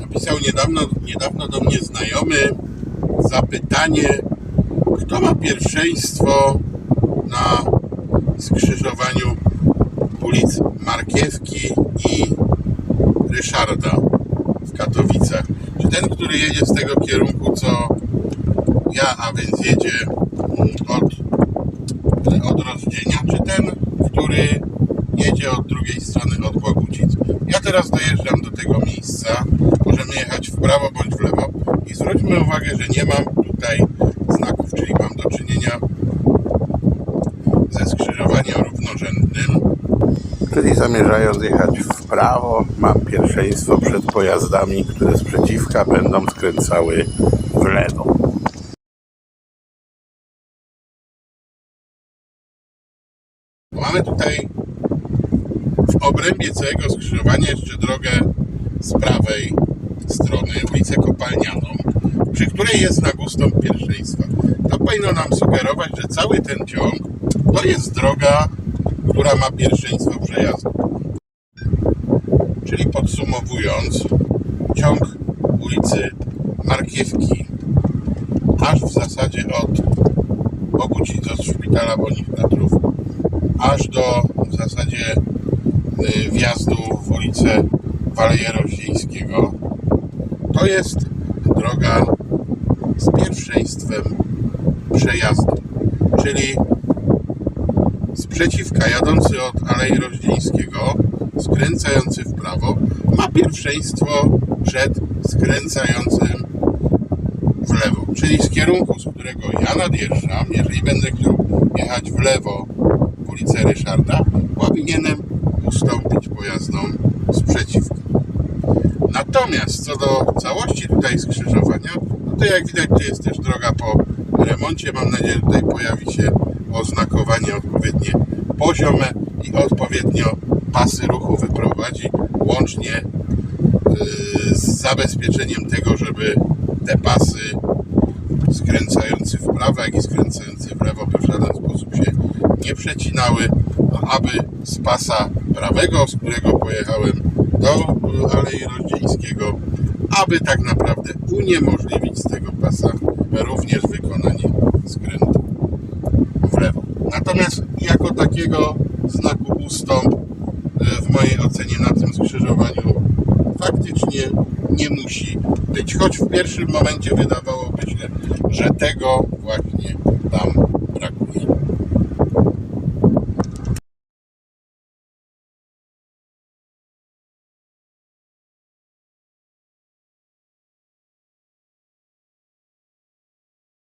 Napisał niedawno, niedawno do mnie znajomy zapytanie, kto ma pierwszeństwo na skrzyżowaniu ulic Markiewki i Ryszarda w Katowicach. Czy ten, który jedzie z tego kierunku, co ja, a więc jedzie mm, od, od Rozdzienia, czy ten, który jedzie od drugiej strony od Bogucic. Ja teraz dojeżdżam do tego miejsca. Możemy jechać w prawo bądź w lewo i zwróćmy uwagę, że nie mam tutaj znaków, czyli mam do czynienia ze skrzyżowaniem równorzędnym. Czyli zamierzając jechać w prawo, mam pierwszeństwo przed pojazdami, które z przeciwka będą skręcały w lewo. Mamy tutaj w obrębie całego skrzyżowania jeszcze drogę z prawej strony, ulicę Kopalnianą, przy której jest znak ustąp pierwszeństwa. To powinno nam sugerować, że cały ten ciąg to jest droga, która ma pierwszeństwo przejazdu. Czyli podsumowując, ciąg ulicy Markiewki aż w zasadzie od Bogucic od szpitala Bonifatrów aż do w zasadzie wjazdu w ulicę Waleje Roździńskiego to jest droga z pierwszeństwem przejazdu, czyli sprzeciwka jadący od Alei Roździńskiego, skręcający w prawo, ma pierwszeństwo przed skręcającym w lewo. Czyli z kierunku, z którego ja nadjeżdżam, jeżeli będę chciał jechać w lewo w ulicę Ryszarda, powinienem ustąpić pojazdom sprzeciwka. Natomiast co do całości tutaj skrzyżowania, no to jak widać tu jest też droga po remoncie. Mam nadzieję, że tutaj pojawi się oznakowanie odpowiednie poziome i odpowiednio pasy ruchu wyprowadzi, łącznie yy, z zabezpieczeniem tego, żeby te pasy skręcający w prawo, jak i skręcający w lewo by w żaden sposób nie przecinały, aby z pasa prawego, z którego pojechałem do y, Alei Roździńskiego, aby tak naprawdę uniemożliwić z tego pasa również wykonanie skrętu w lewo. Natomiast jako takiego znaku ustąp y, w mojej ocenie na tym skrzyżowaniu faktycznie nie musi być, choć w pierwszym momencie wydawałoby się, że tego właśnie tam brakuje.